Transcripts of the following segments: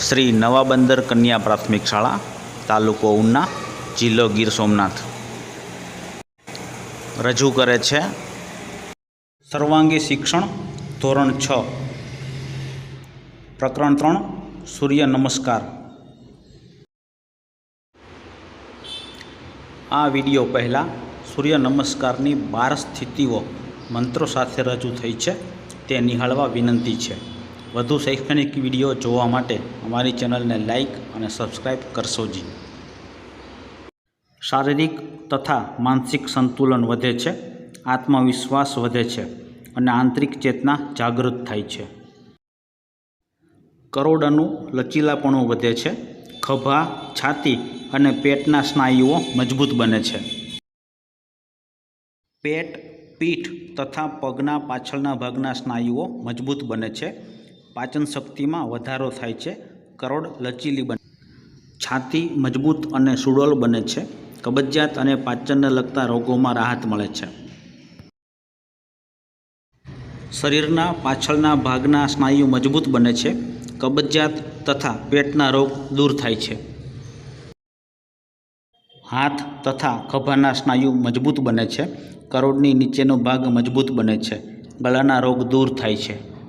શ્રી નવાબંદર કન્યા પ્રાથમિક શાળા, તાલુકો ઉના, જિલ્લો ગીર સોમનાથ. રજૂ કરે છે સર્વાંગી શિક્ષણ ધોરણ છ. પ્રકરણ ત્રણ, સૂર્ય નમસ્કાર. આ વીડિયો પહેલાં સૂર્ય નમસ્કારની બાર સ્થિતિઓ મંત્રો સાથે રજૂ થઈ છે, તે નિહાળવા વિનંતી છે. વધુ શૈક્ષણિક વીડિયો જોવા માટે અમારી ચેનલને લાઇક અને સબસ્ક્રાઈબ કરશો જી. શારીરિક તથા માનસિક સંતુલન વધે છે, આત્મવિશ્વાસ વધે છે અને આંતરિક ચેતના જાગૃત થાય છે. કરોડનું લચીલાપણું વધે છે, ખભા, છાતી અને પેટના સ્નાયુઓ મજબૂત બને છે. પેટ, પીઠ તથા પગના પાછળના ભાગના સ્નાયુઓ મજબૂત બને છે પાચન શક્તિમાં વધારો થાય છે. કરોડ લચીલી બને. છાતી મજબૂત અને સુડોલ બને છે. કબજિયાત અને પાચનને લગતા રોગોમાં રાહત મળે છે. શરીરના પાછળના ભાગના સ્નાયુ મજબૂત બને છે. કબજિયાત તથા પેટના રોગ દૂર થાય છે. હાથ તથા ખભાના સ્નાયુ મજબૂત બને છે. કરોડની નીચેનો ભાગ મજબૂત બને છે. ગળાના રોગ દૂર થાય છે.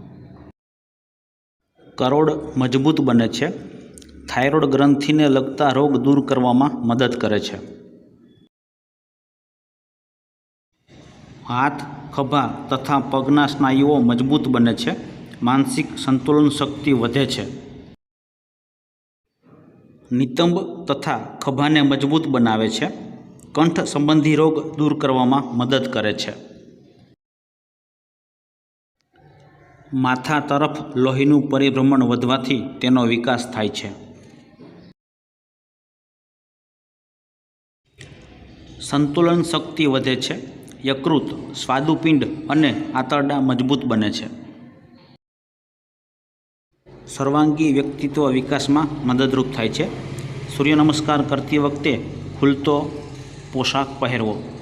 કરોડ મજબૂત બને છે. થાઇરોઇડ ગ્રંથિને લગતા રોગ દૂર કરવામાં મદદ કરે છે. હાથ, ખભા તથા પગના સ્નાયુઓ મજબૂત બને છે. માનસિક સંતુલન શક્તિ વધે છે. નિતંબ તથા ખભાને મજબૂત બનાવે છે. કંઠ સંબંધી રોગ દૂર કરવામાં મદદ કરે છે. માથા તરફ લોહીનું પરિભ્રમણ વધવાથી તેનો વિકાસ થાય છે. સંતુલન શક્તિ વધે છે, યકૃત, સ્વાદુપિંડ અને આંતરડા મજબૂત બને છે. સર્વાંગી વ્યક્તિત્વ વિકાસમાં મદદરૂપ થાય છે. સૂર્ય નમસ્કાર કરતી વખતે ખુલતો પોશાક પહેરવો.